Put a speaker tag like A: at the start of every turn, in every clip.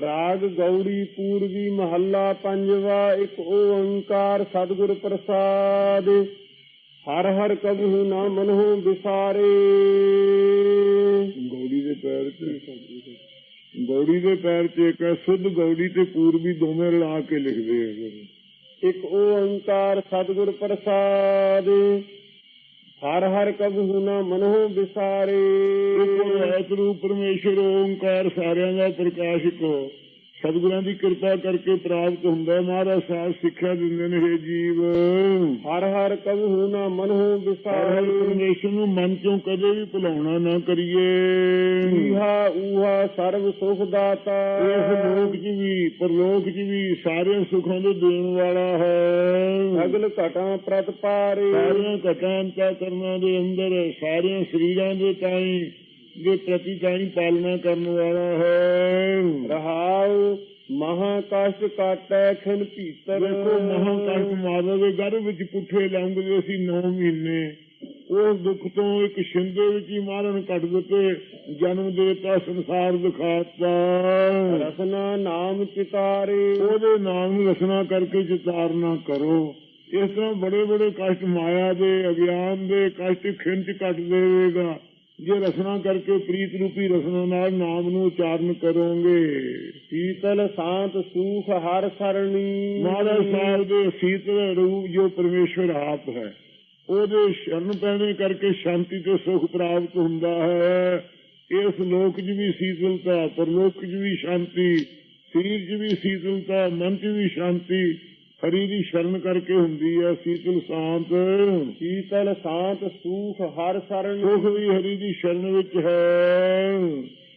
A: ਰਾਗ ਗੌੜੀ ਪੂਰਬੀ ਮਹੱਲਾ ਪੰਜਵਾ ਇੱਕ ਓੰਕਾਰ ਸਤਿਗੁਰ ਪ੍ਰਸਾਦ। ਹਰ ਹਰ ਕਬਹੁ ਨਾ ਮਨਹੁ ਵਿਸਾਰੇ।
B: ਗੌੜੀ ਦੇ ਪੈਰ 'ਚ ਗੌੜੀ ਦੇ ਪੈਰ 'ਚ ਇੱਕ ਸੁੱਧ ਗੌੜੀ ਤੇ ਪੂਰਬੀ ਦੋਵੇਂ ਰਲਾ ਕੇ ਲਿਖਦੇ ਹੈਗੇ
A: ਇੱਕ ਓੰਕਾਰ ਸਤਿਗੁਰ ਪ੍ਰਸਾਦ। ਹਰ ਹਰ ਕਬਹੁ ਨਾ ਮਨੋ ਵਿਸਾਰੇ।
B: ਇੱਕ ਰੂਪ ਪਰਮੇਸ਼ਰ ਓੰਕਾਰ ਸਾਰਿਆਂ ਦਾ ਪ੍ਰਕਾਸ਼ਕ ਸਤਿਗੁਰਾਂ ਦੀ ਕਿਰਪਾ ਕਰਕੇ ਪ੍ਰਾਪਤ ਹੁੰਦਾ ਹੈ। ਮਹਾਰਾਜ ਸਾਹਿਬ ਸਿੱਖਿਆ ਦਿੰਦੇ ਨੇ हे ਜੀਵ।
A: ਹਰ ਹਰ ਕਬਹੁ ਨਾ ਮਨਹੁ
B: ਹਰ ਹਰ
A: ਵਿਸਾਰੇ
B: ਪਰਮੇਸ਼ਰ ਨੂੰ ਮਨ ਚੋਂ ਕਦੇ ਵੀ ਭੁਲਾਉਣਾ ਨਾ ਕਰੀਏ।
A: ਈਹਾ ਊਹਾ ਸਰਬ ਸੁਖ ਦਾਤਾ।
B: ਇਸ ਲੋਕ 'ਚ ਵੀ ਪਰਲੋਕ 'ਚ ਵੀ ਸਾਰੇ ਸੁੱਖਾਂ ਦੇ ਦੇਣ ਵਾਲਾ ਹੈ।
A: ਅਗਲ ਘਟਾਂ ਪ੍ਰਤ ਪਾਰੇ
B: ਸਾਰੀਆਂ ਘਟਾਂ ਅੰਤਾ ਕਰਨਾ ਦੇ ਅੰਦਰ ਸਾਰਿਆਂ ਸਰੀਰਾਂ ਦੇ ਤਾਈ ਦੇ ਪ੍ਰਤੀ ਤਾਈ ਪਾਲਣਾ ਕਰਨ ਵਾਲਾ ਹੈ।
A: ਰਹਾਉ ਮਹਾ ਕਸ਼ਟ ਕਾਟੈ ਖਿਨ ਭੀਤਰ।
B: ਦੇਖੋ ਮਹਾਂਕਲਪ ਮਾਤਾ ਦੇ ਗਰਭ ਵਿੱਚ ਪੁੱਠੇ ਲੰਘਦੇ ਸੀ 9 ਮਹੀਨੇ। ਉਸ ਦੁੱਖ ਤੋਂ ਇੱਕ ਛਿੰਦੇ ਵਿੱਚ ਹੀ ਮਾਰਨ ਕੱਢ ਦਿੱਤੇ। ਜਨਮ ਦੇਤਾ ਸੰਸਾਰ ਦਿਖਾਤਾ।
A: ਰਸਨਾ ਨਾਮ ਚਿਤਾਰੇ।
B: ਉਹਦੇ ਨਾਮ ਨੂੰ ਰਸਨਾ ਕਰਕੇ ਚਿਤਾਰਨਾ ਕਰੋ। ਇਸ ਤਰ੍ਹਾਂ ਬੜੇ ਬੜੇ ਕਸ਼ਟ ਮਾਇਆ ਦੇ ਅਗਿਆਨ ਦੇ ਕਸ਼ਟ ਖਿੰਚ ਕੱਟ ਦੇਵੇਗਾ। ਜੇ ਰਸਨਾ ਕਰਕੇ ਪ੍ਰੀਤ ਰੂਪੀ ਰਸਨਾ ਨਾਲ ਨਾਮ ਨੂੰ ਉਚਾਰਨ ਕਰੋਗੇ।
A: ਸੀਤਲ ਸ਼ਾਂਤ ਸੂਖ ਹਰ ਸਰਣੀ।
B: ਮਹਾਰਾਜ ਸਾਹਿਬ ਦੇ ਸੀਤਲ ਰੂਪ ਜੋ ਪਰਮੇਸ਼ਵਰ ਆਪ ਹੈ, ਉਹਦੇ ਸ਼ਰਨ ਪੈਣੇ ਕਰਕੇ ਸ਼ਾਂਤੀ ਤੇ ਸੁਖ ਪ੍ਰਾਪਤ ਹੁੰਦਾ ਹੈ। ਇਸ ਲੋਕ 'ਚ ਵੀ ਸੀਤਲਤਾ, ਪਰਲੋਕ 'ਚ ਵੀ ਸ਼ਾਂਤੀ, ਸਰੀਰ 'ਚ ਵੀ ਸੀਤਲਤਾ, ਮਨ 'ਚ ਵੀ ਸ਼ਾਂਤੀ ਹਰੀ ਦੀ ਸ਼ਰਨ ਕਰਕੇ ਹੁੰਦੀ ਹੈ ਸੀਤਲ ਸ਼ਾਂਤ
A: ਸੀਤਲ ਸ਼ਾਂਤ ਸੂਖ ਹਰ ਸਰਣੀ
B: ਸੁਖ ਵੀ ਹਰੀ ਦੀ ਸ਼ਰਨ ਵਿੱਚ ਹੈ।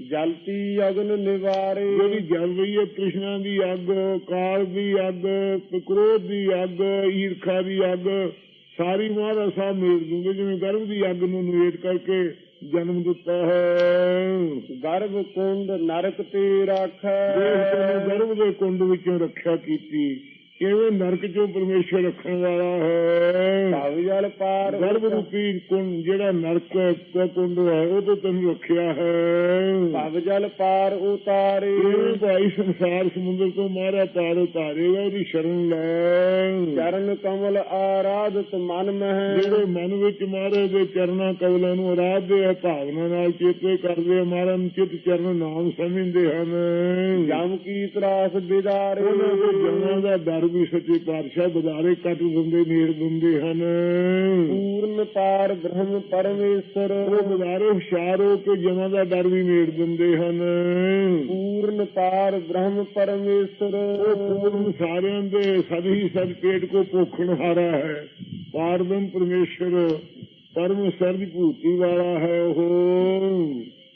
A: ਜਲਤੀ ਅਗਨ ਨਿਵਾਰੇ।
B: ਜਿਹੜੀ ਜਲ ਰਹੀ ਹੈ ਕ੍ਰਿਸ਼ਨਾ ਦੀ ਅੱਗ ਕਾਲ ਦੀ ਅੱਗ ਕ੍ਰੋਧ ਦੀ ਅੱਗ ਈਰਖਾ ਦੀ ਅੱਗ ਸਾਰੀ ਮਹਾਰਾਜ ਸਾਹਿਬ ਮੇੜ ਦੂੰਗੇ ਜਿਵੇਂ ਗਰਭ ਦੀ ਅੱਗ ਨੂੰ ਨਿਵੇਟ ਕਰਕੇ ਜਨਮ ਦਿੱਤਾ ਹੈ।
A: ਗਰਭ ਕੁੰਡ ਨਰਕ ਤੇ
B: ਦੇਖ
A: ਰਾਖੈ
B: ਤੈਨੂੰ ਗਰਭ ਦੇ ਕੁੰਡ ਵਿੱਚੋਂ ਰੱਖਿਆ ਕੀਤੀ। ਕਿਵੇਂ ਨਰਕ ਚੋਂ ਪਰਮੇਸ਼ਰ ਰੱਖਣ ਵਾਲਾ ਹੈ?
A: ਭਵ ਜਲ ਪਾਰ
B: ਗਰਭ ਰੂਪੀ ਕੁੰਡ ਜਿਹੜਾ ਨਰਕ ਦਾ ਕੁੰਡ ਹੈ ਉਹ ਤੋਂ ਤੈਨੂੰ ਰੱਖਿਆ ਹੈ।
A: ਭਵ ਜਲ ਪਾਰ ਉਤਾਰੇ।
B: ਇਹ ਭਾਈ ਸੰਸਾਰ ਸਮੁੰਦਰ ਤੋਂ ਮਾਰਾ ਪਾਰ ਉਤਾਰੇਗਾ ਉਹਦੀ ਸ਼ਰਨ ਲੈ
A: ਚਰਨ ਕਮਲ ਆਰਾਧਤ ਮਨ ਮਹਿ।
B: ਜਿਹੜੇ ਮਨ ਵਿੱਚ ਮਹਾਰਾਜ ਦੇ ਚਰਨਾਂ ਕਵਲਾਂ ਨੂੰ ਆਰਾਧਦੇ ਆ ਭਾਵਨਾ ਨਾਲ ਚੇਤੇ ਕਰਦੇ ਆ ਮਹਾਰਾਜ ਨੂੰ ਚਿਤ ਚਰਨ ਨਾਮ ਸਮਝਦੇ ਹਨ।
A: ਜਮ ਕੀ ਤਰਾਸ ਬਿਦਾਰੇ।
B: ਉਹਨਾਂ ਦੇ ਜਨਾਂ ਦਾ ਡਰ ਵੀ ਸੱਚੇ ਪਾਤਸ਼ਾਹ ਬਜ਼ਾਰੇ ਕੱਟ ਦਿੰਦੇ ਨੇੜ ਦਿੰਦੇ ਹਨ।
A: ਪੂਰਨ ਪਾਰ ਬ੍ਰਹਮ ਪਰਮੇਸ਼ਰ।
B: ਉਹ ਬਜ਼ਾਰੇ ਹੁਸ਼ਿਆਰ ਹੋ ਕੇ ਜਨਾਂ ਦਾ ਡਰ ਵੀ ਨੇੜ ਦਿੰਦੇ ਹਨ।
A: ਪੂਰਨ ਪਾਰ ਬ੍ਰਹਮ ਪਰਮੇਸ਼ਰ।
B: ਉਹ ਪੂਰਨ ਸਾਰਿਆਂ ਦੇ ਹੀ ਸਦ ਪੇਟ ਕੋ ਪੋਖਣ ਹਾਰਾ ਹੈ। ਪਾਰਬ੍ਰਹਮ ਪਰਮੇਸ਼ਰ ਪਰਮ ਸਰਜ ਭੂਤੀ ਵਾਲਾ ਹੈ ਉਹ।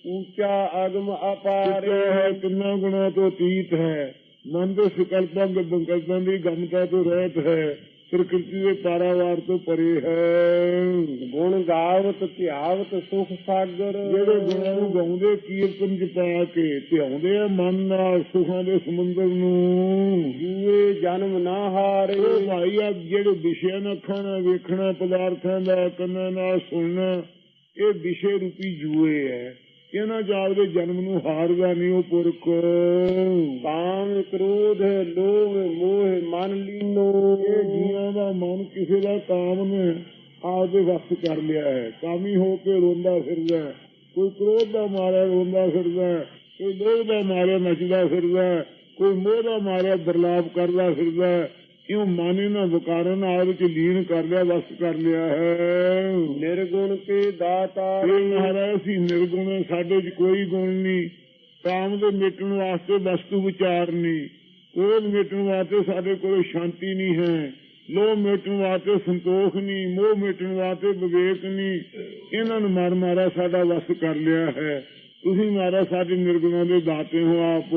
A: ਉੱਚਾ ਅਗਮ
B: ਪਾਰੇ
A: ਅਪਾਰੇ
B: ਹੈ ਕਿੰਨਾ ਗੁਣਾ ਤੋਂ ਅਤੀਤ ਹੈ। ਮਨ ਦੇ ਸੰਕਲਪਾਂ ਦੇ ਬੰਕਲਪਾਂ ਦੀ ਗਮਤਾ ਤੋਂ ਰਹਿਤ ਹੈ ਪ੍ਰਕਿਰਤੀ ਦੇ ਪਾਰਾਵਾਰ ਤੋਂ ਪਰੇ ਹੈ।
A: ਗੁਣ ਗਾਵਤ ਧਿਆਵਤ ਸੁਖ ਸਾਗਰ।
B: ਜਿਹੜੇ ਗੁਣਾਂ ਨੂੰ ਗਾਉਂਦੇ ਕੀਰਤਨ ਚ ਪਾ ਕੇ ਧਿਆਉਂਦੇ ਆ ਮਨ ਨਾਲ ਸੁਖਾਂ ਦੇ ਸਮੁੰਦਰ ਨੂੰ।
A: ਜੂਏ ਜਨਮ ਨਾ ਹਾਰੇ।
B: ਭਾਈ ਆ ਜਿਹੜੇ ਵਿਸ਼ਿਆਂ ਨਾਲ ਖਾਣਾ ਵੇਖਣਾ ਪਦਾਰਥਾਂ ਦਾ ਕੰਨਾਂ ਨਾਲ ਸੁਣਨਾ ਇਹ ਵਿਸ਼ੇ ਰੂਪੀ ਜੂਏ ਹੈ। ਇਹਨਾਂ ਜਾਪਦੇ ਜਨਮ ਨੂੰ ਹਾਰਦਾ ਨਹੀਂ ਉਹ ਪੁਰਖ?
A: ਕਾਮ ਕ੍ਰੋਧ ਲੋਭ ਮੋਹ ਮਨ ਲੀਨੋ।
B: ਇਹ ਜੀਵਾਂ ਦਾ ਮਨ ਕਿਸੇ ਦਾ ਕਾਮ ਨੇ। ਆਪਦੇ ਵਸ ਕਰ ਲਿਆ ਹੈ। ਕਾਮੀ ਹੋ ਕੇ ਰੋਂਦਾ ਫਿਰਦਾ ਕੋਈ ਕ੍ਰੋਧ ਦਾ ਮਾਰਿਆ ਰੋਂਦਾ ਫਿਰਦਾ ਕੋਈ ਲੋਭ ਦਾ ਮਾਰਿਆ ਨੱਚਦਾ ਫਿਰਦਾ ਕੋਈ ਮੋਹ ਦਾ ਮਾਰਿਆ ਬਰਲਾਪ ਕਰਦਾ ਫਿਰਦਾ ਕਿਉਂ ਮਨ ਇਹਨਾਂ ਵਿਕਾਰਾਂ ਨਾਲ ਵਿੱਚ ਲੀਨ ਕਰ ਲਿਆ ਵਸ ਕਰ ਲਿਆ ਹੈ।
A: ਨਿਰਗੁਣ ਕੇ ਦਾਤਾ
B: ਇਹ ਮਹਾਰਾਜ ਸੀ ਨਿਰਗੁਣ ਸਾਡੇ 'ਚ ਕੋਈ ਗੁਣ ਨਹੀਂ। ਕਾਮ ਦੇ ਮਿਟਣ ਵਾਸਤੇ ਵਸਤੂ ਵਿਚਾਰ ਨਹੀਂ ਕ੍ਰੋਧ ਮਿਟਣ ਵਾਸਤੇ ਸਾਡੇ ਕੋਲ ਸ਼ਾਂਤੀ ਨਹੀਂ ਹੈ। ਲੋਭ ਮਿਟਣ ਵਾਸਤੇ ਸੰਤੋਖ ਨਹੀਂ ਮੋਹ ਮਿਟਣ ਵਾਸਤੇ ਵਿਵੇਕ ਨਹੀਂ। ਇਹਨਾਂ ਨੂੰ ਮਾਰ ਮਾਰਾ ਸਾਡਾ ਵਸ ਕਰ ਲਿਆ ਹੈ। ਤੁਸੀਂ ਮਾਰਾ ਸਾਡੇ ਨਿਰਗੁਣਾਂ ਦੇ ਦਾਤੇ ਹੋ ਆਪ।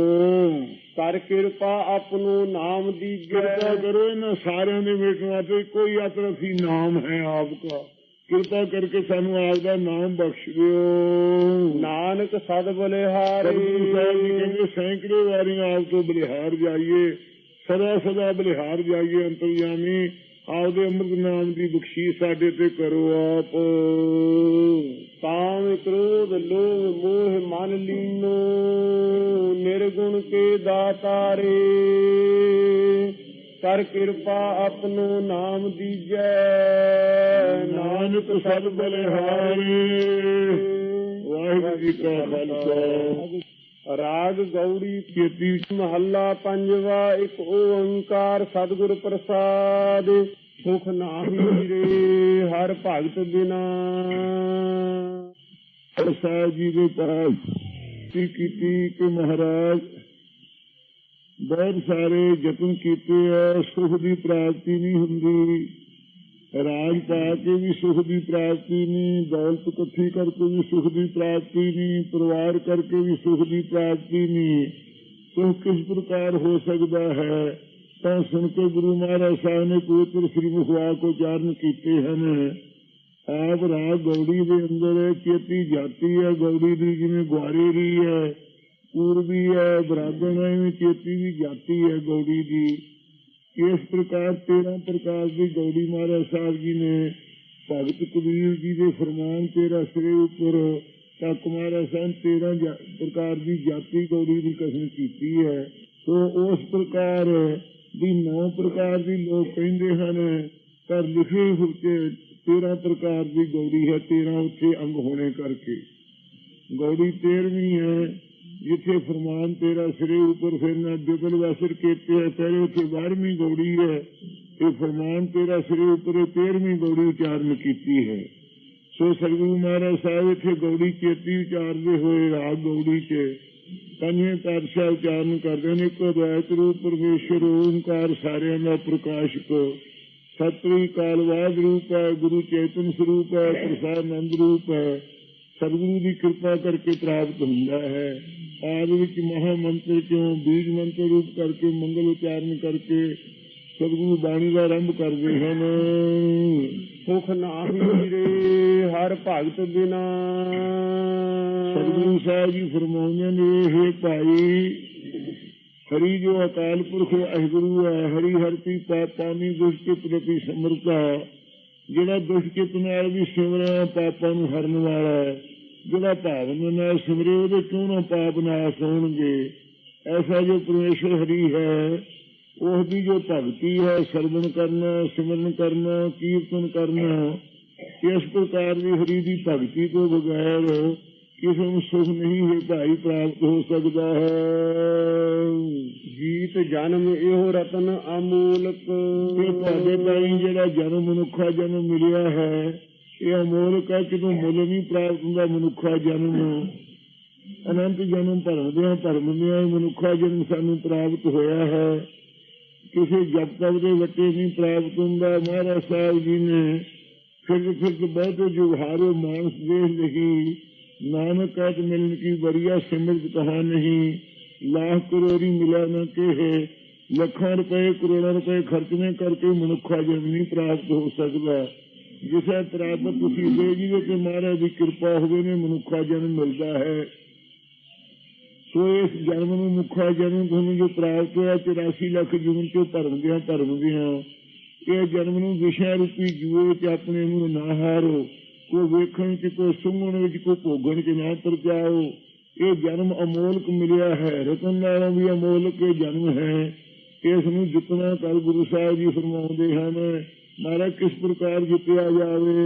A: ਕਰ ਕਿਰਪਾ ਆਪਣੋ ਨਾਮ ਦੀ
B: ਕਿਰਪਾ ਕਰੋ ਇਹਨਾਂ ਸਾਰਿਆਂ ਦੇ ਮਿਟਣ ਵਾਸਤੇ ਕੋਈ ਅਤਰਫੀ ਨਾਮ ਹੈ ਆਪਕਾ। ਕਿਰਪਾ ਕਰਕੇ ਸਾਨੂੰ ਆਪ ਦਾ ਨਾਮ ਬਖਸ਼ ਦਿਓ।
A: ਨਾਨਕ ਸਦ ਬਲਿਹਾਰੀ।
B: ਸਾਹਿਬ ਜੀ ਕਹਿੰਦੇ ਸੈਂਕੜੇ ਵਾਰੀਆਂ ਆਪ ਤੋਂ ਬਲਿਹਾਰ ਜਾਈਏ ਸਦਾ ਸਦਾ ਬਲਿਹਾਰ ਜਾਈਏ ਅੰਤਰਯਾਮੀ। ਆਪਦੇ ਅੰਮ੍ਰਿਤ ਨਾਮ ਦੀ ਬਖਸ਼ੀਸ਼ ਸਾਡੇ ਤੇ ਕਰੋ ਆਪ।
A: ਕਾਮ ਕ੍ਰੋਧ ਲੋਭ ਮੋਹ ਮਨ ਲੀਨੋ ਨਿਰਗੁਣ ਕੇ ਦਾਤਾਰੇ। ਕਰ ਕਿਰਪਾ ਆਪਣੋ ਨਾਮ ਦੀਜੈ
B: ਨਾਨਕ ਸਦ ਬਲਿਹਾਰੀ। ਵਾਹਿਗੁਰੂ ਜੀ ਕਾ ਖਾਲਸਾ।
A: ਰਾਗ ਗੌੜੀ
B: ਕੀਤੀ
A: ਮਹੱਲਾ ਪੰਜਵਾ, ਇੱਕ ਓੰਕਾਰ ਸਤਿਗੁਰ ਪ੍ਰਸਾਦ। ਸੁਖ ਨਾਹੀ ਰੇ ਹਰ ਭਗਤ ਬਿਨਾ।
B: ਪ੍ਰਸਾਦ ਜੀ ਦੇ ਪਾਸ ਕੀ ਕੀਤੀ ਕਿ ਮਹਾਰਾਜ? ਬਹੁਤ ਸਾਰੇ ਯਤਨ ਕੀਤੇ ਆ, ਸੁਖ ਦੀ ਪ੍ਰਾਪਤੀ ਨਹੀਂ ਹੁੰਦੀ। ਰਾਜ ਪਾ ਕੇ ਵੀ ਸੁਖ ਦੀ ਪ੍ਰਾਪਤੀ ਨਹੀਂ ਦੌਲਤ ਇਕੱਠੀ ਕਰਕੇ ਵੀ ਸੁਖ ਦੀ ਪ੍ਰਾਪਤੀ ਨਹੀਂ ਪਰਿਵਾਰ ਕਰਕੇ ਵੀ ਸੁਖ ਦੀ ਪ੍ਰਾਪਤੀ ਨਹੀਂ ਸੁਖ ਕਿਸ ਪ੍ਰਕਾਰ ਹੋ ਸਕਦਾ ਹੈ? ਤਾਂ ਸੁਣ ਕੇ ਗੁਰੂ ਮਹਾਰਾਜ ਸਾਹਿਬ ਨੇ ਪਵਿੱਤਰ ਸ੍ਰੀ ਮੁਖਵਾ ਕੋ ਚਾਰਨ ਕੀਤੇ ਹਨ। ਆਪ ਰਾਜ ਗੌੜੀ ਦੇ ਅੰਦਰ ਚੇਤੀ ਜਾਤੀ ਹੈ, ਗੌੜੀ ਦੀ ਜਿਵੇਂ ਗੁਆਰੇ ਦੀ ਹੈ, ਪੂਰਬੀ ਹੈ ਬਰਾਗਣ ਹੈ ਚੇਤੀ ਦੀ ਜਾਤੀ ਹੈ ਗੌੜੀ ਦੀ। ਇਸ ਪ੍ਰਕਾਰ 13 ਪ੍ਰਕਾਰ ਦੀ ਗੌੜੀ ਮਹਾਰਾਜ ਸਾਹਿਬ ਜੀ ਨੇ ਭਗਤ ਕਬੀਰ ਜੀ ਦੇ ਫਰਮਾਨ ਤੇਰਾ ਸਿਰੇ ਉੱਪਰ ਤਾਂ ਕੁਮਾਰਾ ਸਾਹਿਬ 13 ਪ੍ਰਕਾਰ ਦੀ ਜਾਤੀ ਗੌੜੀ ਦੀ ਕਸਮ ਕੀਤੀ ਹੈ। ਸੋ ਉਸ ਪ੍ਰਕਾਰ ਦੀ ਨੌ ਪ੍ਰਕਾਰ ਦੀ ਲੋਕ ਕਹਿੰਦੇ ਹਨ ਪਰ ਲਿਖੇ ਹੋਏ 13 ਪ੍ਰਕਾਰ ਦੀ ਗੌੜੀ ਹੈ 13 ਉੱਥੇ ਅੰਗ ਹੋਣੇ ਕਰਕੇ। ਗੌੜੀ 13ਵੀਂ ਹੈ ਜਿੱਥੇ ਫਰਮਾਨ ਤੇਰਾ ਸਿਰੇ ਉੱਪਰ ਫਿਰ ਨਾ ਦਿਗਲ ਵਾਸਰ ਕੀਤੇ ਹੈ ਪਹਿਲੇ ਉੱਥੇ 12ਵੀਂ ਗੌੜੀ ਹੈ ਇਹ ਫਰਮਾਨ ਤੇਰਾ ਸਿਰੇ ਉੱਪਰ ਇਹ 13ਵੀਂ ਗੌੜੀ ਉਚਾਰਨ ਕੀਤੀ ਹੈ। ਸੋ ਸਤਿਗੁਰੂ ਮਹਾਰਾਜ ਸਾਹਿਬ ਇੱਥੇ ਗੌੜੀ ਚੇਤੀ ਉਚਾਰਦੇ ਹੋਏ ਰਾਗ ਗੌੜੀ 'ਚ ਪੰਜਵੇਂ ਪਾਤਸ਼ਾਹ ਉਚਾਰਨ ਕਰਦੇ ਨੇ, ਇੱਕੋ ਅਦਵੈਤ ਰੂਪ ਪਰਮੇਸ਼ਰ, ਓੰਕਾਰ ਸਾਰਿਆਂ ਦਾ ਪ੍ਰਕਾਸ਼ਕ ਸਤਿ ਕਾਲਵਾਦ ਰੂਪ ਹੈ, ਗੁਰੂ ਚੇਤਨ ਸਰੂਪ ਹੈ, ਪ੍ਰਸਾਦ ਆਨੰਦ ਰੂਪ ਹੈ। ਸਤਿਗੁਰੂ ਦੀ ਕਿਰਪਾ ਕਰਕੇ ਪ੍ਰਾਪਤ ਹੁੰਦਾ ਹੈ। ਆਦ ਵਿੱਚ ਮਹਾ ਮੰਤਰ ਚੋਂ ਬੀਜ ਮੰਤਰ ਰੂਪ ਕਰਕੇ ਮੰਗਲ ਉਚਾਰਨ ਕਰਕੇ ਸਤਿਗੁਰੂ ਬਾਣੀ ਦਾ ਆਰੰਭ ਕਰਦੇ ਹਨ।
A: ਸੁਖ ਨਾਹੀ ਰੇ ਹਰ ਭਗਤ ਬਿਨਾ।
B: ਸਤਿਗੁਰੂ ਸਾਹਿਬ ਜੀ ਫਰਮਾਉਂਦੇ ਨੇ ਇਹ ਭਾਈ ਹਰੀ ਜੋ ਅਕਾਲ ਪੁਰਖ ਅਹਿਗੁਰੂ ਹੈ ਹਰੀ ਹਰਤੀ ਪਾਪਾਨੀ ਦੁਸ਼ਟ ਪ੍ਰਤੀ ਸਮਰਤਾ ਜਿਹੜਾ ਦੁਸ਼ਟ ਨਾਲ ਵੀ ਸਿਮਰਿਆ ਪਾਪਾਂ ਨੂੰ ਹਰਨ ਵਾਲਾ ਹੈ। ਜਿਹੜਾ ਭਾਵਨ ਨਾਲ ਸਿਮਰੇ ਉਹਦੇ ਕਿਉਂ ਨਾ ਪਾਪ ਨਾਸ ਹੋਣਗੇ। ਐਸਾ ਜੋ ਪਰਮੇਸ਼ਰ ਹਰੀ ਹੈ ਉਸ ਦੀ ਜੋ ਭਗਤੀ ਹੈ ਸਰਵਣ ਕਰਨਾ ਸਿਮਰਨ ਕਰਨਾ ਕੀਰਤਨ ਕਰਨਾ ਇਸ ਪ੍ਰਕਾਰ ਦੀ ਹਰੀ ਦੀ ਭਗਤੀ ਤੋਂ ਬਗੈਰ ਕਿਸੇ ਨੂੰ ਸੁਖ ਨਹੀਂ ਹੈ ਭਾਈ ਪ੍ਰਾਪਤ ਹੋ ਸਕਦਾ ਹੈ।
A: ਜੀਤ ਜਨਮ ਇਹੋ ਰਤਨ ਅਮੂਲਕ।
B: ਇਹ ਤੁਹਾਡੇ ਤਾਈਂ ਜਿਹੜਾ ਜਨਮ ਮਨੁੱਖਾ ਜਨਮ ਮਿਲਿਆ ਹੈ ਇਹ ਅਮੋਲਕ ਹੈ ਕਿਤੋਂ ਮੁੱਲ ਨਹੀਂ ਪ੍ਰਾਪਤ ਹੁੰਦਾ, ਮਨੁੱਖਾ ਜਨਮ। ਅਨੰਤ ਜਨਮ ਭਰਮਦਿਆਂ ਭਰਮਦਿਆਂ ਮਨੁੱਖਾ ਜਨਮ ਸਾਨੂੰ ਪ੍ਰਾਪਤ ਹੋਇਆ ਹੈ। ਕਿਸੇ ਜਪ ਤਪ ਦੇ ਵੱਟੇ ਨਹੀਂ ਪ੍ਰਾਪਤ ਹੁੰਦਾ, ਮਹਾਰਾਜ ਸਾਹਿਬ ਜੀ ਨੇ ਫਿਰ ਫਿਰ ਬਹੁਤ ਜੁਹਾਰੋ ਮਾਨਸ ਦੇਹ ਲਹੀ ਨਾਨਕ ਕਹਿਤ ਮਿਲਨ ਕੀ ਬਰੀਆ ਸਿਮਰਤ ਕਹਾ ਨਹੀਂ ਲਾਖ ਕਰੋੜੀ ਮਿਲਾ ਨਾ ਕਹੇ। ਲੱਖਾਂ ਰੁਪਏ, ਕਰੋੜਾਂ ਰੁਪਏ ਖਰਚਣੇ ਕਰਕੇ ਮਨੁੱਖਾ ਜਨਮ ਨਹੀਂ ਪ੍ਰਾਪਤ ਹੋ ਸਕਦਾ। ਜਿਸੇ ਪ੍ਰਾਪਤ ਤੁਸੀਂ ਦੇ ਜੀ ਤੇ ਮਹਾਰਾਜ ਦੀ ਕਿਰਪਾ ਹੋਵੇ ਨੇ ਮਨੁੱਖਾ ਜਨਮ ਮਿਲਦਾ ਹੈ। ਸੋ ਇਸ ਜਨਮ ਨੂੰ ਮੁੱਖਾ ਜਨਮ ਤੁਹਾਨੂੰ ਜੋ ਪ੍ਰਾਪਤ ਹੋਇਆ 84 ਲੱਖ ਜੂਨ ਤੋਂ ਭਰਮਦਿਆਂ ਭਰਮਦਿਆਂ ਇਹ ਜਨਮ ਨੂੰ ਵਿਸ਼ਾ ਰੂਪੀ ਜੂਏ ਤੇ ਆਪਣੇ ਨੂੰ ਨਾ ਹਾਰੋ। ਕੋ ਵੇਖਣ ਚ, ਕੋ ਸੁਣਨ ਵਿੱਚ, ਕੋ ਭੋਗਣ ਚ ਨਾ ਤਰਜਾਓ। ਇਹ ਜਨਮ ਅਮੋਲਕ ਮਿਲਿਆ ਹੈ। ਰਤਨ ਨਾਲੋਂ ਵੀ ਅਮੋਲਕ ਇਹ ਜਨਮ ਹੈ। ਇਸ ਨੂੰ ਜਿਤਨਾ ਕਰ ਗੁਰੂ ਸਾਹਿਬ ਜੀ ਫਰਮਾਉਂਦੇ ਹਨ ਮਾਰਾ ਕਿਸ ਪ੍ਰਕਾਰ ਜਿੱਤਿਆ ਜਾਵੇ?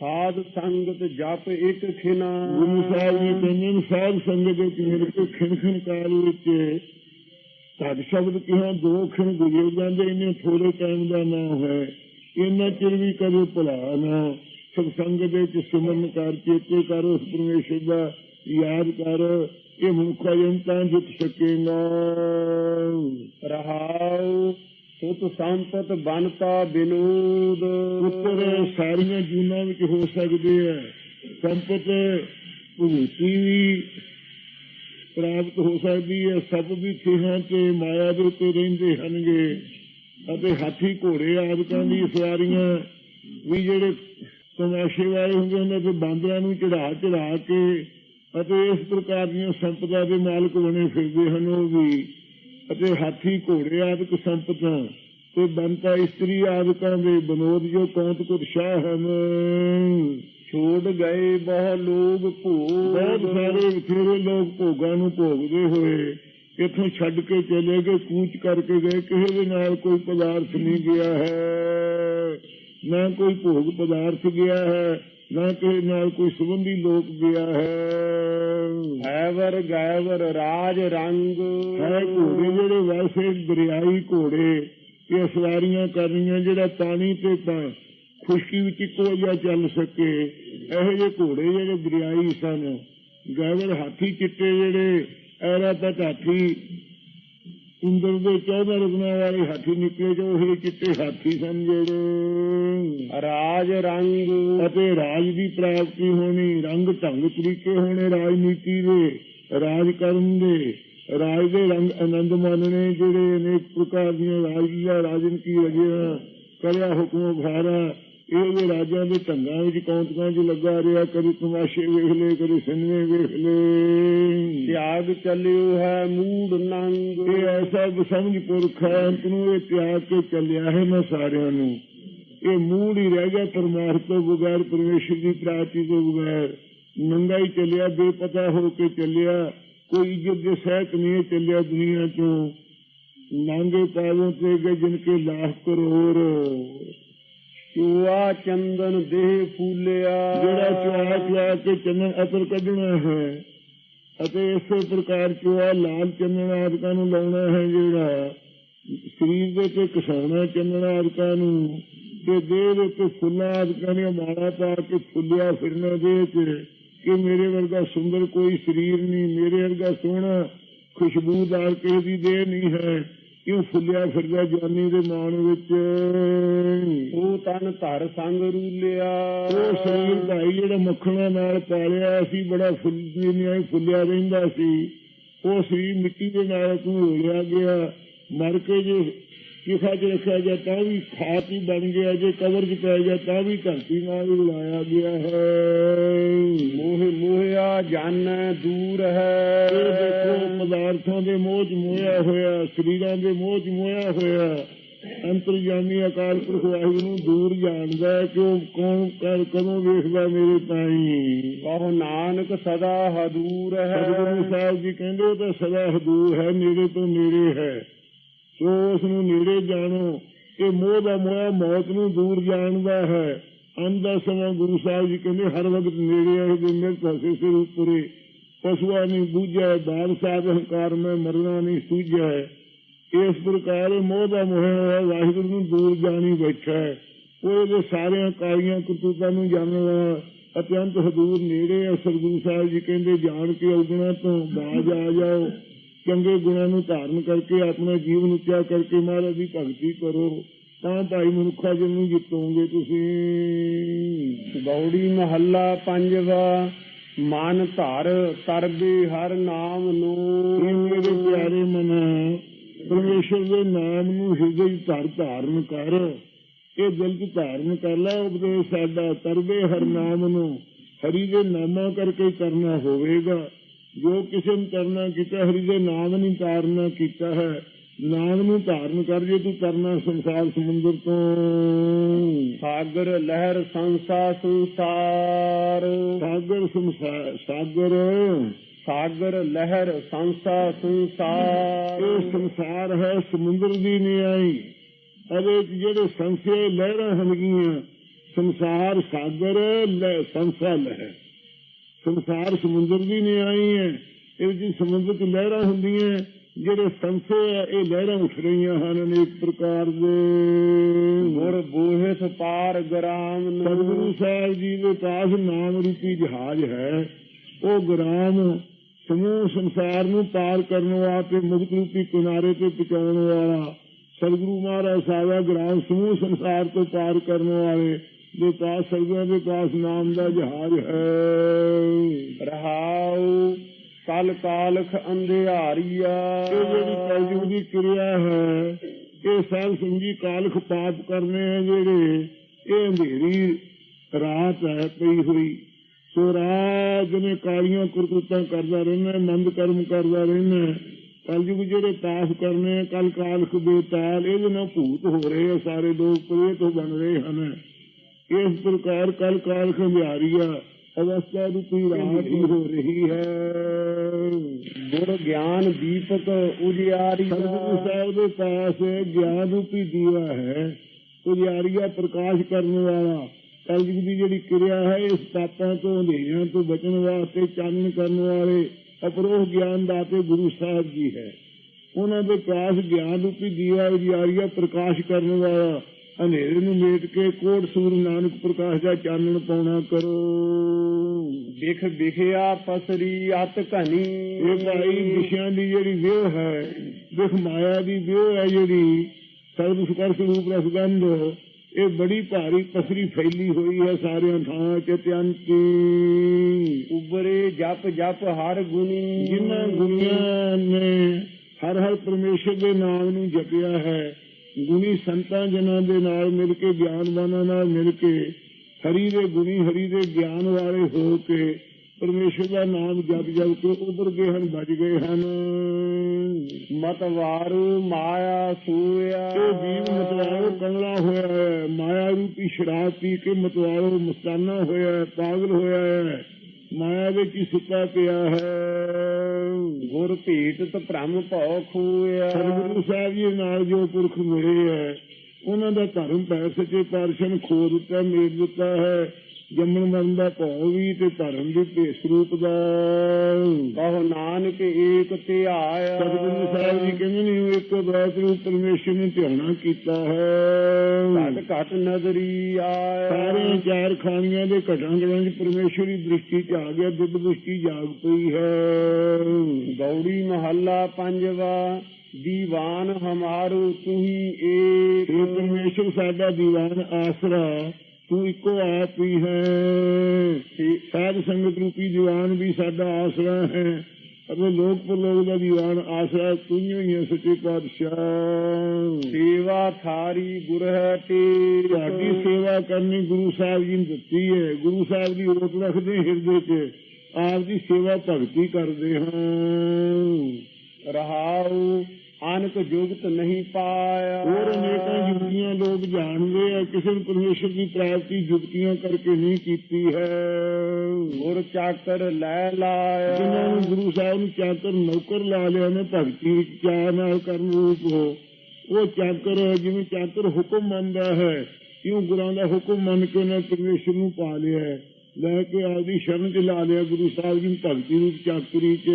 A: ਸਾਧ ਸੰਗਤ ਜਪ ਇੱਕ ਖਿਨਾ।
B: ਗੁਰੂ ਸਾਹਿਬ ਜੀ ਕਹਿੰਦੇ ਨੇ ਸਾਧ ਸੰਗਤ ਵਿੱਚ ਮੇਰੇ ਕੋ ਖਿਣ ਖਿਣ ਕਾਲ ਵਿੱਚ ਸਾਧ ਸ਼ਬਦ ਕਿਹਾ ਦੋ ਖਿਣ ਗੁਜ਼ਰ ਜਾਂਦੇ ਇਹਨੇ ਥੋੜੇ ਟਾਈਮ ਦਾ ਨਾਮ ਹੈ। ਇੰਨਾ ਚਿਰ ਵੀ ਕਦੇ ਭੁਲਾ ਨਾ। ਸਭ ਸੰਗਤ ਦੇ ਵਿੱਚ ਸਿਮਰਨ ਕਰ ਚੇਤੇ ਕਰ ਉਸ ਪਰਮੇਸ਼ਰ ਦਾ ਯਾਦ ਕਰ ਇਹ ਮਨੁੱਖਾ ਤਾਂ ਜਿੱਤ ਸਕੇਗਾ
A: ਰਹਾਉ ਸੁਤ ਸੰਪਤ ਬਨਤਾ ਬਿਨੂਦ।
B: ਉੱਪਰ ਸਾਰੀਆਂ ਜੂਨਾਂ ਵਿੱਚ ਹੋ ਸਕਦੇ ਹੈ। ਸੰਪਤ ਭੂਤੀ ਵੀ ਪ੍ਰਾਪਤ ਹੋ ਸਕਦੀ ਹੈ। ਸਭ ਵੀ ਥਿਹਾਂ ਤੇ ਮਾਇਆ ਦੇ ਉੱਤੇ ਰਹਿੰਦੇ ਹਨਗੇ ਅਤੇ ਹਾਥੀ, ਘੋੜੇ ਆਦਿਕਾਂ ਦੀ ਸਵਾਰੀਆਂ ਵੀ ਜਿਹੜੇ ਤਮਾਸ਼ੇ ਵਾਲੇ ਹੁੰਦੇ ਉਹਨਾਂ ਤੇ ਬਾਂਦਰਾਂ ਨੂੰ ਚੜਾ ਚੜਾ ਕੇ ਅਤੇ ਇਸ ਪ੍ਰਕਾਰ ਦੀਆਂ ਸੰਪਦਾ ਦੇ ਮਾਲਕ ਬਣੇ ਫਿਰਦੇ ਹਨ, ਉਹ ਵੀ ਅਤੇ ਹਾਥੀ ਘੋੜੇ ਆਦਿਕ ਸੰਪਤਾਂ ਤੇ ਬੰਤਾ ਇਸਤਰੀ ਆਦਿਕਾਂ ਦੇ ਬਨੋਦ ਜੋ ਕੌਂਤ ਕੁਟ ਸ਼ਾਹ ਹਨ।
A: ਛੋੜ ਗਏ ਬਹੁ ਲੋਗ ਭੋਗ।
B: ਬਹੁਤ ਸਾਰੇ ਬਥੇਰੇ ਲੋਕ ਭੋਗਾਂ ਨੂੰ ਭੋਗਦੇ ਹੋਏ ਇਥੋਂ ਛੱਡ ਕੇ ਚਲੇ ਗਏ, ਕੂਚ ਕਰਕੇ ਗਏ। ਕਿਸੇ ਦੇ ਨਾਲ ਕੋਈ ਪਦਾਰਥ ਨਹੀਂ ਗਿਆ ਹੈ। ਨਾ ਕੋਈ ਭੋਗ ਪਦਾਰਥ ਗਿਆ ਹੈ, ਨਾ ਕਿਸੇ ਨਾਲ ਕੋਈ ਸੰਬੰਧੀ ਲੋਕ ਗਿਆ ਹੈ।
A: ਐਵਰ ਗੈਵਰ ਰਾਜ ਰੰਗ।
B: ਹੈ ਘੋੜੇ ਜਿਹੜੇ ਵੈਸੇ ਦਰਿਆਈ ਘੋੜੇ, ਇਹ ਸਵਾਰੀਆਂ ਕਰਨੀਆਂ ਜਿਹੜਾ ਪਾਣੀ ਤੇ ਪਾ- ਖੁਸ਼ਕੀ ਵਿੱਚ ਇੱਕੋ ਜਿਹਾ ਚੱਲ ਸਕੇ। ਇਹੋ ਜਿਹੇ ਘੋੜੇ ਜਿਹੜੇ ਦਰਿਆਈ ਸਨ। ਗੈਵਰ ਹਾਥੀ ਚਿੱਟੇ ਜਿਹੜੇ ਐਰਾਪਤ ਹਾਥੀ ਇੰਦਰ ਦੇ 14 ਰੁਗਨਾਂ ਵਾਲੇ ਹਾਥੀ ਨਿਕਲੇ ਜੋ ਇਹ ਚਿੱਟੇ ਹਾਥੀ ਸਨ ਜਿਹੜੇ।
A: ਰਾਜ ਰੰਗ।
B: ਅਤੇ ਰਾਜ ਦੀ ਪ੍ਰਾਪਤੀ ਹੋਣੀ ਰੰਗ ਢੰਗ ਤਰੀਕੇ ਹੋਣੇ ਰਾਜਨੀਤੀ ਦੇ ਰਾਜ ਕਰਨ ਦੇ। ਰਾਜ ਦੇ ਰੰਗ ਆਨੰਦ ਮਾਨਣੇ ਜਿਹੜੇ ਅਨੇਕ ਪ੍ਰਕਾਰ ਦੀਆਂ ਰਾਜੀਆਂ ਰਾਜਨ ਕੀ ਰਜਿਆ ਕਰਿਆ ਹੁਕਮ ਭਾਰਾ ਇਹ ਜੇ ਰਾਜਾਂ ਦੇ ਢੰਗਾਂ ਵਿੱਚ ਕੌਂਤਕਾਂ 'ਚ ਲੱਗਾ ਰਿਹਾ ਕਦੇ ਤਮਾਸ਼ੇ ਵੇਖ ਲਏ ਕਦੇ ਸਿਨੇਮੇ ਵੇਖ ਲਏ।
A: ਤਿਆਗ ਚੱਲਿਓ ਹੈ ਮੂੜ ਨੰਗ।
B: ਇਹ ਐਸਾ ਸਮਝ ਪੁਰਖ ਹੈ ਅੰਤ ਨੂੰ ਇਹ ਤਿਆਗ ਕੇ ਚੱਲਿਆ ਹੈ ਮੈਂ ਸਾਰਿਆਂ ਨੂੰ। ਇਹ ਮੂਡ ਹੀ ਰਹਿ ਗਿਆ ਪਰਮਾਰਥ ਤੋਂ ਬਗੈਰ ਪਰਮੇਸ਼ਰ ਦੀ ਪ੍ਰਾਪਤੀ ਤੋਂ ਬਗੈਰ। ਨੰਗਾ ਹੀ ਚੱਲਿਆ ਬੇਪਤਾ ਹੋ ਕੇ ਚੱਲਿਆ। ਕੋਈ ਇੱਜ਼ਤ ਦੇ ਸਹਿਤ ਨਹੀਂ ਚੱਲਿਆ ਦੁਨੀਆ ਚੋਂ। ਨਾਂਗੇ ਪਾਵੋਂ ਤੇ ਗਏ ਜਿਨ ਕੇ ਲਾਖ ਕਰੋੜ
A: ਚੂਆ ਚੰਦਨ, ਦੇਹ ਫੂਲਿਆ।
B: ਜਿਹੜਾ ਚੁਆ ਚੁਆ ਕੇ ਚੰਨਨ ਅਤਰ ਕੱਢਣਾ ਹੈ, ਅਤੇ ਇਸੇ ਪ੍ਰਕਾਰ ਚੁਆ ਲਾਲ ਚੰਨਨ ਆਦਿਕਾਂ ਨੂੰ ਲਾਉਣਾ ਹੈ ਜਿਹੜਾ ਸਰੀਰ ਦੇ ਤੇ ਕਸਾਉਣਾ ਚੰਨਨ ਆਦਿਕਾਂ ਨੂੰ, ਤੇ ਦੇਹ ਦੇ ਤੇ ਫੁੱਲਾਂ ਆਦਿਕਾਂ ਨੇ ਮਾਲਾ ਪਾ ਕੇ ਫੁੱਲਿਆ ਫਿਰਨਾ ਦੇਹ ਚ, ਕਿ ਮੇਰੇ ਵਰਗਾ ਸੁੰਦਰ ਕੋਈ ਸਰੀਰ ਨਹੀਂ, ਮੇਰੇ ਵਰਗਾ ਸੋਹਣਾ ਖੁਸ਼ਬੂਦਾਰ ਕਿਸੇ ਦੀ ਦੇਹ ਨਹੀਂ ਹੈ। ਕਿਉਂ ਫੁੱਲਿਆ ਫਿਰਦਾ ਜਵਾਨੀ ਦੇ ਮਾਣ ਵਿੱਚ।
A: ਉਹ ਤਨ ਧਰ ਸੰਗ ਰੂਲਿਆ।
B: ਉਹ ਸਰੀਰ ਭਾਈ ਜਿਹੜਾ ਮੱਖਣਾ ਨਾਲ ਪਾਲਿਆ ਸੀ ਬੜਾ ਫੁੱਲੀ ਨਹੀਂ ਫੁੱਲਿਆ ਰਹਿੰਦਾ ਸੀ ਉਹ ਸਰੀਰ ਮਿੱਟੀ ਦੇ ਨਾਲ ਘੋਲਿਆ ਗਿਆ। ਮਰ ਕੇ ਜੇ ਕਿਸਾ ਰੱਖਿਆ ਗਿਆ ਤਾਂ ਵੀ ਖਾਤ ਹੀ ਬਣ ਗਿਆ ਜੇ ਕਬਰ ਚ ਪੈ ਗਿਆ ਤਾਂ ਵੀ ਧਰਤੀ ਨਾਲ ਹੀ ਲਾਇਆ ਗਿਆ ਹੈ।
A: ਮੋਹ ਮੋਹਿਆ ਜਾਣੈ ਦੂਰ ਹੈ।
B: ਦੇਖੋ ਪਦਾਰਥਾਂ ਦੇ ਮੋਹ ਚ ਮੋਇਆ ਹੋਇਆ ਸਰੀਰਾਂ ਦੇ ਮੋਹ ਚ ਮੋਇਆ ਹੋਇਆ। ਅੰਤਰਜਾਮੀ ਅਕਾਲ ਪੁਰਖ ਵਾਹਿਗੁਰੂ ਨੂੰ ਦੂਰ ਜਾਣਦਾ ਕਿ ਉਹ ਕੌਣ ਕਰ ਕਦੋਂ ਵੇਖਦਾ ਮੇਰੇ ਤਾਈ।
A: ਕਹੋ ਨਾਨਕ ਸਦਾ ਹਦੂਰ
B: ਸਤਿਗੁਰੂ
A: ਹੈ
B: ਸਾਹਿਬ ਜੀ ਕਹਿੰਦੇ ਤਾਂ ਸਦਾ ਹਦੂਰ ਹੈ ਨੇੜੇ ਤੋਂ ਨੇੜੇ ਹੈ। ਸੋ ਉਸ ਨੂੰ ਨੇੜੇ ਜਾਣੋ। ਇਹ ਮੋਹ ਦਾ ਮੋਹ ਮੌਤ ਨੂੰ ਦੂਰ ਜਾਣਦਾ ਹੈ। ਅੰਦਾ ਸਮਾਂ ਗੁਰੂ ਸਾਹਿਬ ਜੀ ਕਹਿੰਦੇ, ਹਰ ਵਕਤ ਨੇੜੇ ਹੈ ਜੇ ਮੇਰੇ ਸਿਰ ਉੱਪਰੇ ਪਸ਼ੂਆ ਨਹੀਂ ਬੂਝੈ ਦਾਨ ਸਾਧ ਹੰਕਾਰ ਮੈਂ ਮਰਨਾ ਨਹੀਂ ਸੂਝੈ ਇਸ ਪ੍ਰਕਾਰ ਮੋਹ ਦਾ ਮੋਹ ਹੈ, ਵਾਹਿਗੁਰੂ ਨੂੰ ਦੂਰ ਜਾਣੀ ਬੈਠਾ ਹੈ। ਉਹ ਇਹਦੇ ਸਾਰਿਆਂ ਕਾਲੀਆਂ ਕਰਤੂਤਾਂ ਨੂੰ ਜਾਣਦਾ ਅਤਿਅੰਤ ਹਦੂਰ ਨੇੜੇ ਹੈ ਸਤਿਗੁਰੂ ਸਾਹਿਬ ਜੀ ਕਹਿੰਦੇ, ਜਾਣ ਕੇ ਔਗਣਾ ਤੋਂ ਬਾਜ ਆ ਜਾਓ। ਚੰਗੇ ਗੁਣਾਂ ਨੂੰ ਧਾਰਨ ਕਰਕੇ ਆਪਣਾ ਜੀਵਨ ਉੱਚਾ ਕਰਕੇ ਮਹਾਰਾਜ ਦੀ ਭਗਤੀ ਕਰੋ। ਤਾਂ ਭਾਈ ਮਨੁੱਖਾ ਜੀ ਨੂੰ ਜਿੱਤੋਗੇ ਤੁਸੀਂ।
A: ਗੌੜੀ ਮਹੱਲਾ ਪੰਜਵਾ ਮਨ ਧਰ ਤਰਬੇ ਹਰ ਨਾਮ
B: ਇਹ
A: ਨੂੰ
B: ਮੇਰੇ ਪਿਆਰੇ ਮਨ ਪਰਮੇਸ਼ਰ ਦੇ ਨਾਮ ਨੂੰ ਹਿਰਦੇ 'ਚ ਧਰ ਧਾਰਨ ਕਰ। ਇਹ ਦਿਲ 'ਚ ਧਾਰਨ ਕਰ ਲੈ ਉਪਦੇਸ਼ ਸਾਡਾ ਤਰਵੇ ਹਰ ਨਾਮ ਨੂੰ। ਹਰੀ ਦੇ ਨਾਮਾਂ ਕਰਕੇ ਕਰਨਾ ਹੋਵੇਗਾ। ਜੋ ਕਿਸੇ ਨੇ ਕਰਨਾ ਕੀਤਾ ਹਰੀ ਦੇ ਨਾਮ ਨਹੀਂ ਧਾਰਨਾ ਕੀਤਾ ਹੈ। ਨਾਮ ਨੂੰ ਧਾਰਨ ਕਰ ਜੇ ਤੂੰ ਕਰਨਾ ਸੰਸਾਰ ਸਮੁੰਦਰ ਤੋਂ।
A: ਸਾਗਰ ਲਹਿਰ ਸੰਸਾ ਸੰਸਾਰ।
B: ਸਾਗਰ ਸੰਸਾਰ ਸਾਗਰ।
A: ਸਾਗਰ ਲਹਿਰ ਸੰਸਾ ਸੰਸਾਰ।
B: ਇਹ ਸੰਸਾਰ ਹੈ ਸਮੁੰਦਰ ਦੀ ਨਿਆਈ। 'ਚ ਜਿਹੜੇ ਸੰਸੇ ਲਹਿਰਾਂ ਹਨਗੀਆਂ ਸੰਸਾਰ ਸਾਗਰ ਲੈ ਸੰਸਾ ਲਹਿਰ। ਸੰਸਾਰ ਸਮੁੰਦਰ ਦੀ ਨਿਆਈ ਹੈ। ਇਹ ਜੀ ਸਮੁੰਦਰ 'ਚ ਲਹਿਰਾਂ ਹੁੰਦੀਆਂ ਜਿਹੜੇ ਸੰਸੇ ਆ ਇਹ ਲਹਿਰਾਂ ਉੱਠ ਰਹੀਆਂ ਹਨ ਅਨੇਕ ਪ੍ਰਕਾਰ ਦੇ।
A: ਗੁਰ ਬੂਹਿਸ ਪਾਰ ਗ੍ਰਾਮ
B: ਸਤਿਗੁਰੂ ਸਾਹਿਬ ਜੀ ਦੇ ਪਾਸ ਨਾਮ ਰੂਪੀ ਜਹਾਜ਼ ਹੈ। ਉਹ ਗ੍ਰਾਮ ਸਮੂਹ ਸੰਸਾਰ ਨੂੰ ਪਾਰ ਕਰਨ ਵਾਲਾ ਤੇ ਮੁਕਤ ਰੂਪੀ ਕਿਨਾਰੇ ਤੇ ਪਹੁੰਚਾਉਣ ਵਾਲਾ ਸਤਿਗੁਰੂ ਮਹਾਰਾਜ ਸਾਹਿਬ ਗ੍ਰਾਮ ਸਮੂਹ ਸੰਸਾਰ ਤੋਂ ਪਾਰ ਕਰਨ ਵਾਲੇ। ਸਤਿਗੁਰਾਂ ਦੇ ਪਾਸ ਨਾਮ ਦਾ ਜਹਾਜ਼ ਹੈ।
A: ਰਹਾਉ ਕਲ ਕਾਲਖ ਅੰਧਿਆਰੀਆ।
B: ਇਹ ਜਿਹੜੀ ਕਲਯੁਗ ਦੀ ਕਿਰਿਆ ਹੈ ਇਹ ਸਾਧ ਸੰਗੀ ਕਾਲਖ ਪਾਪ ਕਰਨੇ ਆ ਜਿਹੜੇ ਇਹ ਅੰਧੇਰੀ ਰਾਤ ਹੈ ਪਈ ਹੋਈ। ਸੋ ਰਾਤ ਨੇ ਕਾਲੀਆਂ ਕਰਤੂਤਾਂ ਕਰਦਾ ਰਹਿਣਾ ਮੰਦ ਕਰਮ ਕਰਦਾ ਰਹਿਣਾ ਕਲਯੁਗ ਜਿਹੜੇ ਪਾਸ ਕਰਨੇ ਕਲ ਕਾਲਖ ਬੇਤਾਲ ਇਹਦੇ ਨਾਲ ਭੂਤ ਹੋ ਰਹੇ ਸਾਰੇ ਲੋਕ ਪ੍ਰੇਤ ਬਣ ਰਹੇ ਹਨ। ਇਸ ਪ੍ਰਕਾਰ ਕਲ ਕਾਲਖ ਵਿਹਾਰੀਆ ਅਵਸਥਾ ਰੂਪੀ ਰਾਤ ਹੀ ਹੋ ਰਹੀ ਹੈ।
A: ਗੁਰ ਗਿਆਨ ਦੀਪਕ ਉਜਿਆਰੀ
B: ਸਤਿਗੁਰੂ ਸਾਹਿਬ ਦੇ ਪਾਸ ਗਿਆਨ ਰੂਪੀ ਦੀਵਾ ਹੈ। ਉਜਿਆਰੀਆ ਪ੍ਰਕਾਸ਼ ਕਰਨ ਵਾਲਾ ਕਲਯੁਗ ਦੀ ਜਿਹੜੀ ਕਿਰਿਆ ਹੈ ਇਸ ਪਾਪਾਂ ਤੋਂ ਅੰਧੇਰਿਆਂ ਤੋਂ ਬਚਣ ਵਾਸਤੇ ਚਾਨਣ ਕਰਨ ਵਾਲੇ ਅਪਰੋਹ ਗਿਆਨ ਦਾਤੇ ਗੁਰੂ ਸਾਹਿਬ ਜੀ ਹੈ। ਉਹਨਾਂ ਦੇ ਪਾਸ ਗਿਆਨ ਰੂਪੀ ਦੀਵਾ ਉਜਿਆਰੀਆ ਪ੍ਰਕਾਸ਼ ਕਰਨ ਵਾਲਾ ਹਨੇਰੇ ਨੂੰ ਮੇਟ ਕੇ ਕੋਟ ਸੂਰ ਨਾਨਕ ਪ੍ਰਕਾਸ਼ ਦਾ ਚਾਨਣ ਪਾਉਣਾ ਕਰੋ।
A: ਵਿਖ ਵਿਖਿਆ ਪਸਰੀ ਅਤ ਘਨੀ।
B: ਇਹ ਭਾਈ ਵਿਸ਼ਿਆਂ ਦੀ ਜਿਹੜੀ ਵਿਉ ਹੈ ਵਿਖ ਮਾਇਆ ਦੀ ਵਿਉ ਹੈ ਜਿਹੜੀ ਸਰਬ ਸੁਕਰ ਸਰੂਪ ਰਸਗੰਧ ਇਹ ਬੜੀ ਭਾਰੀ ਪਸਰੀ ਫੈਲੀ ਹੋਈ ਹੈ ਸਾਰਿਆਂ ਥਾਂ ਚ ਤਿਆੰਤੀ
A: ਉਬਰੇ ਜਪ ਜਪ ਹਰ ਗੁਣੀ।
B: ਜਿਨ੍ਹਾਂ ਗੁਣੀਆਂ ਨੇ ਹਰ ਹਰ ਪਰਮੇਸ਼ਰ ਦੇ ਨਾਮ ਨੂੰ ਜਪਿਆ ਹੈ ਗੁਣੀ ਸੰਤਾਂ ਜਨਾਂ ਦੇ ਨਾਲ ਮਿਲ ਕੇ ਗਿਆਨਵਾਨਾਂ ਨਾਲ ਮਿਲ ਕੇ ਹਰੀ ਦੇ ਗੁਣੀ ਹਰੀ ਦੇ ਗਿਆਨ ਵਾਲੇ ਹੋ ਕੇ ਪਰਮੇਸ਼ਰ ਦਾ ਨਾਮ ਜਪ ਜਪ ਕੇ ਉਬਰ ਗਏ ਹਨ ਬਚ ਗਏ ਹਨ।
A: ਮਤਵਾਰੂ ਮਾਇਆ ਸੂਇਆ।
B: ਇਹ ਜੀਵ ਮਤਵਾਰੋ ਕੰਗਲਾ ਹੋਇਆ ਹੈ ਮਾਇਆ ਰੂਪੀ ਸ਼ਰਾਬ ਪੀ ਕੇ ਮਤਵਾਰੋ ਮਸਤਾਨਾ ਹੋਇਆ ਹੈ ਪਾਗਲ ਹੋਇਆ ਹੈ। ਮਾਇਆ ਵਿੱਚ ਹੀ ਸੁੱਤਾ ਪਿਆ ਹੈ।
A: ਗੁਰ ਭੀਟਤ ਭ੍ਰਮ ਭਉ ਖੂਇਆ
B: ਸਤਿਗੁਰੂ ਸਾਹਿਬ ਜੀ ਨਾਲ ਜੋ ਪੁਰਖ ਮਿਲੇ ਹੈ ਉਹਨਾਂ ਦਾ ਧਰਮ ਪੈ ਸੱਚੇ ਪਾਤਸ਼ਾਹ ਨੇ ਖੋ ਦਿੱਤਾ ਮੇਰ ਦਿੱਤਾ ਹੈ। ਜੰਮਣ ਮਰਨ ਦਾ ਭਉ ਵੀ ਤੇ ਧਰਮ ਦੀ ਭੇਸ ਰੂਪ ਦਾ।
A: ਕਹੋ ਨਾਨਕ ਏਕ ਧਿਆਇਆ।
B: ਸਤਿਗੁਰੂ ਸਾਹਿਬ ਜੀ ਕਹਿੰਦੇ ਨੇ ਇੱਕ ਬਾਤ ਰੂਪ ਪਰਮੇਸ਼ਰ ਨੇ ਧਿਆਣਾ ਕੀਤਾ ਹੈ।
A: ਘਟ ਘਟ ਨਜ਼ਰੀ ਆਇਆ।
B: ਸਾਰੇ ਚਾਰ ਖਾਣੀਆਂ ਦੇ ਘਟਾਂ ਚ ਪਰਮੇਸ਼ਵਰੀ ਦ੍ਰਿਸ਼ਟੀ ਚ ਆ ਗਿਆ ਦਿਵ ਦ੍ਰਿਸ਼ਟੀ ਜਾਗ ਪਈ ਹੈ।
A: ਗੌੜੀ ਮਹੱਲਾ ਪੰਜਵਾ ਦੀਵਾਨ ਹਮਾਰੂ ਤੁਹੀ
B: ਇਹ ਪਰਮੇਸ਼ਰ ਸਾਡਾ ਦੀਵਾਨ ਆਸਰਾ। ਤੂੰ ਇੱਕੋ ਆਪ ਹੀ ਹੈ। ਸਾਧ ਸੰਗਤ ਰੂਪੀ ਦੀਵਾਨ ਵੀ ਸਾਡਾ ਆਸਰਾ ਹੈ। ਅਤੇ ਲੋਕ ਪਰਲੋਕ ਦਾ ਦੀਵਾਨ ਆਸਰਾ ਤੂੰ ਹੀ ਹੈ ਸੱਚੇ ਪਾਤਸ਼ਾਹ।
A: ਸੇਵਾ ਥਾਰੀ ਗੁਰ ਹੈ ਤੇ
B: ਤੁਹਾਡੀ ਸੇਵਾ ਕਰਨੀ ਗੁਰੂ ਸਾਹਿਬ ਜੀ ਨੇ ਦਿੱਤੀ ਹੈ। ਗੁਰੂ ਸਾਹਿਬ ਦੀ ਓਟ ਰੱਖਦੇ ਹਿਰਦੇ 'ਚ ਆਪ ਦੀ ਸੇਵਾ ਭਗਤੀ ਕਰਦੇ ਹਾਂ।
A: ਰਹਾਉ ਅਨਕ ਜੁਗਤ ਨਹੀਂ ਪਾਇਆ।
B: ਹੋਰ ਅਨੇਕਾਂ ਯੁਕਤੀਆਂ ਲੋਕ ਜਾਣਦੇ ਆ ਕਿਸੇ ਨੂੰ ਪਰਮੇਸ਼ਰ ਦੀ ਪ੍ਰਾਪਤੀ ਯੁਕਤੀਆਂ ਕਰਕੇ ਨਹੀਂ ਕੀਤੀ ਹੈ।
A: ਗੁਰ ਚਾਕਰ ਲੈ ਲਾਇਆ।
B: ਜਿਨ੍ਹਾਂ ਨੂੰ ਗੁਰੂ ਸਾਹਿਬ ਨੂੰ ਚਾਕਰ ਨੌਕਰ ਲਾ ਲਿਆ ਨੇ ਭਗਤੀ ਵਿੱਚ ਚਾਅ ਨਾਲ ਕਰਨ ਰੂਪ ਹੋ? ਉਹ ਚਾਕਰ ਜਿਵੇਂ ਚਾਕਰ ਹੁਕਮ ਮੰਨਦਾ ਹੈ ਇਉਂ ਗੁਰਾਂ ਦਾ ਹੁਕਮ ਮੰਨ ਕੇ ਉਹਨੇ ਪਰਮੇਸ਼ਰ ਨੂੰ ਪਾ ਲਿਆ ਹੈ। ਲੈ ਕੇ ਆਪਦੀ ਸ਼ਰਨ ਚ ਲਾ ਲਿਆ ਗੁਰੂ ਸਾਹਿਬ ਜੀ ਭਗਤੀ ਰੂਪ ਚਾਕਰੀ ਚ।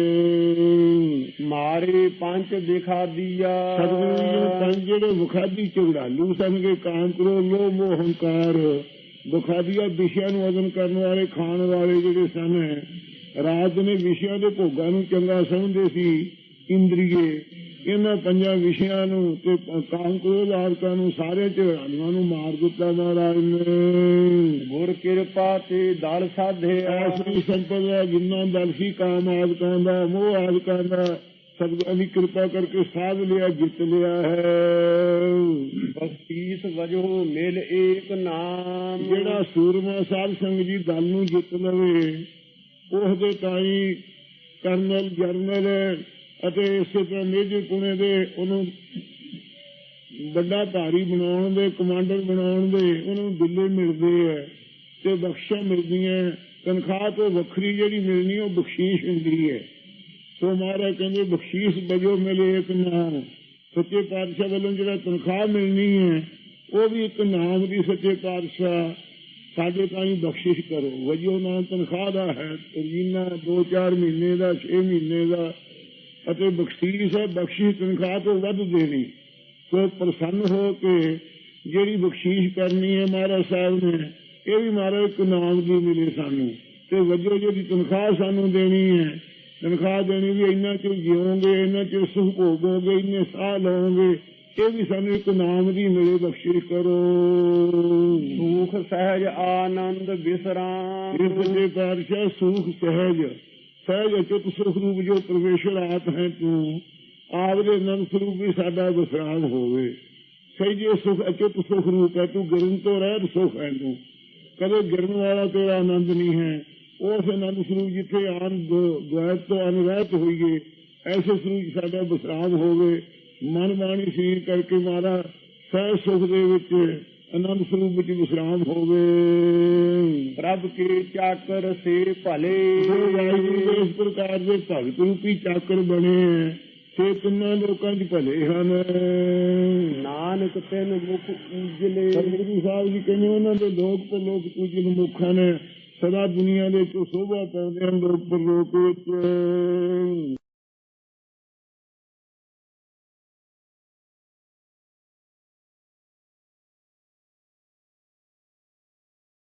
A: ਮਾਰੇ ਪੰਜ ਦਿਖਾ ਦਿਆ
B: ਸਤਿਗੁਰੂ ਜੀ ਨੇ ਪੰਜ ਜਿਹੜੇ ਵਿਖਾਦੀ ਝਗੜਾਲੂ ਸਨ ਕੇ ਕਾਮ ਕਰੋ ਲੋਭ ਮੋਹ ਹੰਕਾਰ ਵਿਖਾਦੀਆਂ ਵਿਸ਼ਿਆਂ ਨੂੰ ਅਦਨ ਕਰਨ ਵਾਲੇ ਖਾਣ ਵਾਲੇ ਜਿਹੜੇ ਸਨ ਰਾਤ ਨੇ ਵਿਸ਼ਿਆਂ ਦੇ ਭੋਗਾਂ ਨੂੰ ਚੰਗਾ ਸਮਝਦੇ ਸੀ ਇੰਦਰੀਏ। ਇਹਨਾਂ ਪੰਜਾਂ ਵਿਸ਼ਿਆਂ ਨੂੰ ਤੇ ਕਾਮ ਕ੍ਰੋਧ ਆਦਿਕਾਂ ਨੂੰ ਸਾਰੇ ਝਗੜਾਲੂਆਂ ਨੂੰ ਮਾਰ ਦਿੱਤਾ ਮਹਾਰਾਜ ਨੇ।
A: ਗੁਰ ਕਿਰਪਾ ਤੇ ਦਲ ਸਾਧਿਆ
B: ਐਸੀ ਸੰਪਦਾ ਜਿੰਨਾ ਦਲ ਸੀ ਕਾਮ ਆਦਿਕਾਂ ਦਾ ਮੋਹ ਆਦਿਕਾਂ ਦਾ ਸਤਿਗੁਰਾਂ ਦੀ ਕਿਰਪਾ ਕਰਕੇ ਸਾਧ ਲਿਆ ਜਿੱਤ ਲਿਆ ਹੈ।
A: ਬਖਸ਼ੀਸ ਵਜੋ ਮਿਲ ਏਕ ਨਾਮ।
B: ਜਿਹੜਾ ਸੂਰਮਾ ਸਾਧ ਸੰਗ ਜੀ ਦਲ ਨੂੰ ਜਿੱਤ ਲਵੇ ਉਹ ਦੇ ਤਾਈ ਕਰਨਲ ਜਰਨਲ ਅਤੇ ਇਸੇ ਤਰ੍ਹਾਂ ਮੇਜਰ ਪੁਣੇ ਦੇ ਉਹਨੂੰ ਵੱਡਾ ਧਾਰੀ ਬਣਾਉਣ ਦੇ, ਕਮਾਂਡਰ ਬਣਾਉਣ ਦੇ, ਉਹਨੂੰ ਦਿੱਲੇ ਮਿਲਦੇ ਆ ਤੇ ਬਖਸ਼ਾਂ ਮਿਲਦੀਆਂ ਤਨਖਾਹ ਤੋਂ ਵੱਖਰੀ ਜਿਹੜੀ ਮਿਲਣੀ ਉਹ ਬਖਸ਼ੀਸ਼ ਹੁੰਦੀ ਹੈ ਸੋ ਮਹਾਰਾਜ ਕਹਿੰਦੇ ਬਖਸ਼ੀਸ਼ ਵਜੋ ਮਿਲੇ ਇੱਕ ਨਾਮ। ਸੱਚੇ ਪਾਤਸ਼ਾਹ ਵੱਲੋਂ ਜਿਹੜਾ ਤਨਖਾਹ ਮਿਲਣੀ ਹੈ ਉਹ ਵੀ ਇੱਕ ਨਾਮ ਦੀ ਸੱਚੇ ਪਾਤਸ਼ਾਹ। ਸਾਡੇ ਤਾਈਂ ਬਖਸ਼ਿਸ਼ ਕਰੋ। ਵਜੋਂ ਨਾਮ ਤਨਖਾਹ ਦਾ ਹੈ ਰਜੀਨਾ 2-4 ਮਹੀਨੇ ਦਾ 6 ਮਹੀਨੇ ਦਾ ਅਤੇ ਬਖਸ਼ੀਸ਼ ਹੈ ਬਖਸ਼ਿਸ਼ ਤਨਖਾਹ ਤੋਂ ਵੱਧ ਦੇਣੀ। ਸੋ ਪ੍ਰਸੰਨ ਹੋ ਕੇ ਜਿਹੜੀ ਬਖਸ਼ੀਸ਼ ਕਰਨੀ ਹੈ ਮਹਾਰਾਜ ਸਾਹਿਬ ਨੇ ਇਹ ਵੀ ਮਹਾਰਾਜ ਇੱਕ ਨਾਮ ਦੀ ਮਿਲੇ ਸਾਨੂੰ। ਤੇ ਵਜੋ ਜਿਹੜੀ ਤਨਖਾਹ ਸਾਨੂੰ ਦੇਣੀ ਹੈ ਤਨਖਾਹ ਦੇਣੀ ਵੀ ਇੰਨਾ ਚਿਰ ਜਿਉਂਗੇ ਇੰਨਾ ਚਿਰ ਸੁਖ ਭੋਗੋਗੇ ਇੰਨੇ ਸਾਹ ਲਓਗੇ ਇਹ ਵੀ ਸਾਨੂੰ ਇੱਕ ਨਾਮ ਦੀ ਮਿਲੇ ਬਖਸ਼ਿਸ਼ ਕਰੋ।
A: ਸੁਖ ਸਹਿਜ ਆਨੰਦ ਵਿਸਰਾਮ
B: ਇਸ ਦੇ ਪਾਤਸ਼ਾਹ ਸੁਖ ਸਹਿਜ ਸਹਿਜ ਅਚੁੱਤ ਸੁਖ ਜੋ ਪਰਮੇਸ਼ਰ ਆਪ ਹੈ ਤੂੰ, ਆਪ ਦੇ ਸਰੂਪ ਵੀ ਸਾਡਾ ਵਿਸਰਾਮ ਹੋਵੇ। ਸਹਿਜੇ ਸੁਖ ਅਚੁੱਤ ਸੁਖ ਰੂਪ ਹੈ, ਤੂੰ ਗਿਰਨ ਤੋਂ ਰਹਿਤ ਸੁਖ ਹੈ ਤੂੰ। ਕਦੇ ਗਿਰਨ ਵਾਲਾ ਤੇਰਾ ਆਨੰਦ ਨਹੀਂ ਹੈ। ਉਸ ਆਨੰਦ ਸਰੂਪ ਜਿੱਥੇ ਆਨੰਦ ਗਾਇਬ ਤੋਂ ਅਨਰਹਿਤ ਹੋਈਏ, ਐਸੇ ਸਰੂਪ ਸਾਡਾ ਵਿਸਰਾਮ ਹੋਵੇ। ਮਨ ਬਾਣੀ ਸਰੀਰ ਕਰਕੇ ਮਾਰਾ ਸਹਿ ਸੁਖ ਦੇ ਵਿੱਚ ਆਨੰਦ ਸਰੂਪ ਵਿੱਚ ਵਿਸਰਾਮ ਹੋਵੇ।
A: ਪ੍ਰਭ ਕੇ ਚਾਕਰ ਸੇ ਭਲੇ
B: ਜੋ ਵਾਹਿਗੁਰੂ ਦੇ ਇਸ ਪ੍ਰਕਾਰ ਦੇ ਭਗਤ ਰੂਪੀ ਚਾਕਰ ਬਣੇ। ਸੇ ਤਿੰਨਾਂ ਲੋਕਾਂ 'ਚ ਭਲੇ ਹਨ।
A: ਨਾਨਕ ਤਿਨ ਮੁਖ ਉਜਲੇ।
B: ਸਤਿਗੁਰੂ ਸਾਹਿਬ ਜੀ ਕਹਿੰਦੇ ਉਹਨਾਂ ਦੇ ਲੋਕ ਤੇ ਲੋਕ ਪੂਜਨ ਮੁਖਾਂ ਨੇ ਸਦਾ ਦੁਨੀਆ ਦੇ ਵਿੱਚ ਸ਼ੋਭਾ ਪਾਉਂਦੇ ਹਨ ਲੋਕ ਪਰਲੋਕ ਵਿੱਚ।